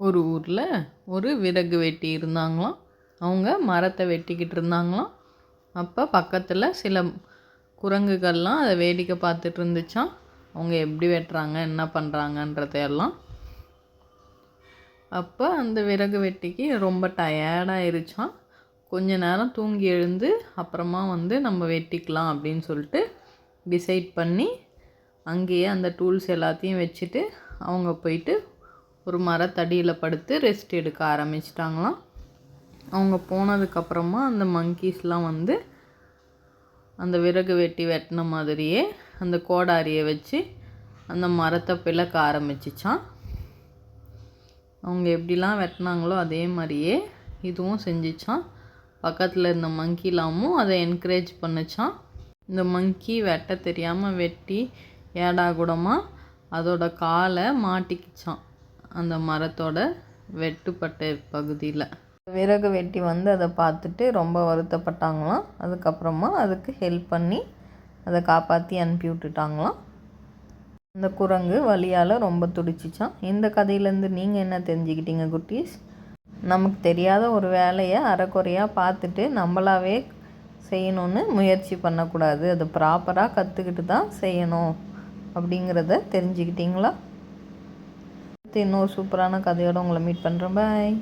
ஒரு ஊரில் ஒரு விறகு வெட்டி இருந்தாங்களாம். அவங்க மரத்தை வெட்டிக்கிட்டு இருந்தாங்களாம். அப்போ பக்கத்தில் சில குரங்குகள்லாம் அதை வேடிக்கை பார்த்துட்டு இருந்துச்சான் அவங்க எப்படி வெட்டுறாங்க என்ன பண்ணுறாங்கன்றதையெல்லாம் அப்போ அந்த விறகு வெட்டிக்கு ரொம்ப டயர்டாயிருச்சான் கொஞ்ச நேரம் தூங்கி எழுந்து அப்புறமா வந்து நம்ம வெட்டிக்கலாம் அப்படின்னு சொல்லிட்டு டிசைட் பண்ணி அங்கேயே அந்த டூல்ஸ் எல்லாத்தையும் வச்சுட்டு அவங்க போயிட்டு ஒரு மரத்தடியில் படுத்து ரெஸ்ட் எடுக்க ஆரம்பிச்சிட்டாங்களாம். அவங்க போனதுக்கப்புறமா அந்த மங்கீஸ்லாம் வந்து அந்த விறகு வெட்டி வெட்டின மாதிரியே அந்த கோடாரியை வச்சு அந்த மரத்தை பிளக்க ஆரம்பிச்சிச்சான் அவங்க எப்படிலாம் வெட்டினாங்களோ அதே மாதிரியே இதுவும் செஞ்சிச்சான் பக்கத்தில் இருந்த மங்கிலாமும் அதை என்கரேஜ் பண்ணுச்சான் இந்த மங்கி வெட்ட தெரியாமல் வெட்டி ஏடா கூடமாக அதோட காலை மாட்டிக்கிச்சான் அந்த மரத்தோட வெட்டுப்பட்ட பகுதியில். விறகு வெட்டி வந்து அதை பார்த்துட்டு ரொம்ப வருத்தப்பட்டாங்களாம். அதுக்கப்புறமா அதுக்கு ஹெல்ப் பண்ணி அதை காப்பாற்றி அனுப்பி விட்டுட்டாங்களாம். அந்த குரங்கு வழியால் ரொம்ப துடிச்சிச்சான் இந்த கதையிலேருந்து நீங்கள் என்ன தெரிஞ்சுக்கிட்டீங்க குட்டீஸ்? நமக்கு தெரியாத ஒரு வேலையை அறக்குறையாக பார்த்துட்டு நம்மளாவே செய்யணும்னு முயற்சி பண்ணக்கூடாது. அது ப்ராப்பராக கற்றுக்கிட்டு தான் செய்யணும் அப்படிங்கிறத தெரிஞ்சுக்கிட்டீங்களா? அடுத்து இன்னொரு சூப்பரான கதையோடு உங்களை மீட் பண்ணுறேன் பாய்